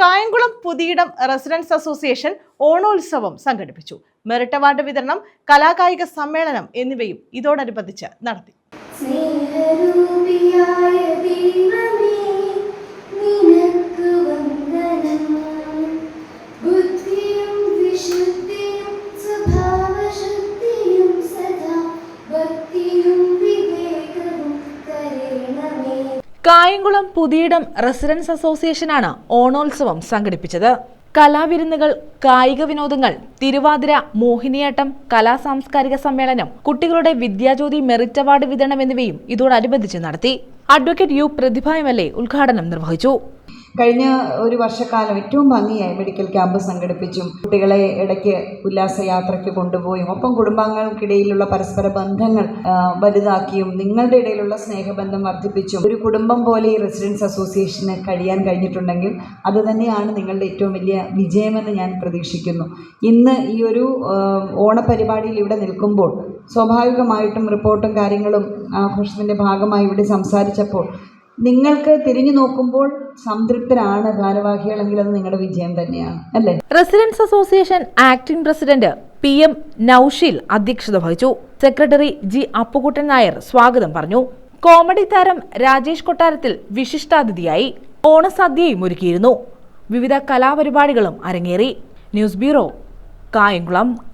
Kayamkulam Puthiyidam residence association ഓണോത്സവം സംഘടിപ്പിച്ചു. Merit award വിതരണം കലാകായിക സമ്മേളനം എന്നിവയും ഇതോടനുബന്ധിച്ച് നടത്തി. കായംകുളം പുതിയിടം റെസിഡൻസ് അസോസിയേഷനാണ് ഓണോത്സവം സംഘടിപ്പിച്ചത്. കലാവിരുന്നുകൾ കായിക വിനോദങ്ങൾ തിരുവാതിര മോഹിനിയാട്ടം കലാ സാംസ്കാരിക സമ്മേളനം കുട്ടികളുടെ വിദ്യാജ്യോതി മെറിറ്റ് അവാർഡ് വിതരണം എന്നിവയും ഇതോടനുബന്ധിച്ച് നടത്തി. അഡ്വക്കേറ്റ് യു പ്രതിഭ എം ഉദ്ഘാടനം നിർവഹിച്ചു. കഴിഞ്ഞ ഒരു വർഷക്കാലം ഏറ്റവും ഭംഗിയായി മെഡിക്കൽ ക്യാമ്പ് സംഘടിപ്പിച്ചും കുട്ടികളെ ഇടയ്ക്ക് ഉല്ലാസയാത്രയ്ക്ക് കൊണ്ടുപോയും. ഒപ്പം കുടുംബാംഗങ്ങൾക്കിടയിലുള്ള പരസ്പര ബന്ധങ്ങൾ വലുതാക്കിയും നിങ്ങളുടെ ഇടയിലുള്ള സ്നേഹബന്ധം വർദ്ധിപ്പിച്ചും ഒരു കുടുംബം പോലെ ഈ റെസിഡൻസ് അസോസിയേഷന് കഴിയാൻ കഴിഞ്ഞിട്ടുണ്ടെങ്കിൽ അത് തന്നെയാണ് നിങ്ങളുടെ ഏറ്റവും വലിയ വിജയമെന്ന് ഞാൻ പ്രതീക്ഷിക്കുന്നു. ഇന്ന് ഈ ഒരു ഓണപരിപാടിയിൽ ഇവിടെ നിൽക്കുമ്പോൾ സ്വാഭാവികമായിട്ടും റിപ്പോർട്ടും കാര്യങ്ങളും ആഘോഷത്തിന്റെ ഭാഗമായി ഇവിടെ സംസാരിച്ചപ്പോൾ നിങ്ങൾക്ക് തിരിഞ്ഞു നോക്കുമ്പോൾ സംതൃപ്തരാണ് ഭാരവാഹികളെങ്കിൽ അത് നിങ്ങളുടെ വിജയം തന്നെയാണ് അല്ലേ? Residence association acting president P M Naushil അധ്യക്ഷത വഹിച്ചു. സെക്രട്ടറി ജി അപ്പുകുട്ടൻ നായർ സ്വാഗതം പറഞ്ഞു. കോമഡി താരം രാജേഷ് കൊട്ടാരത്തിൽ വിശിഷ്ടാതിഥിയായി ഓണസദ്യയും ഒരുക്കിയിരുന്നു. വിവിധ കലാപരിപാടികളും അരങ്ങേറി. News bureau Kayamkulam.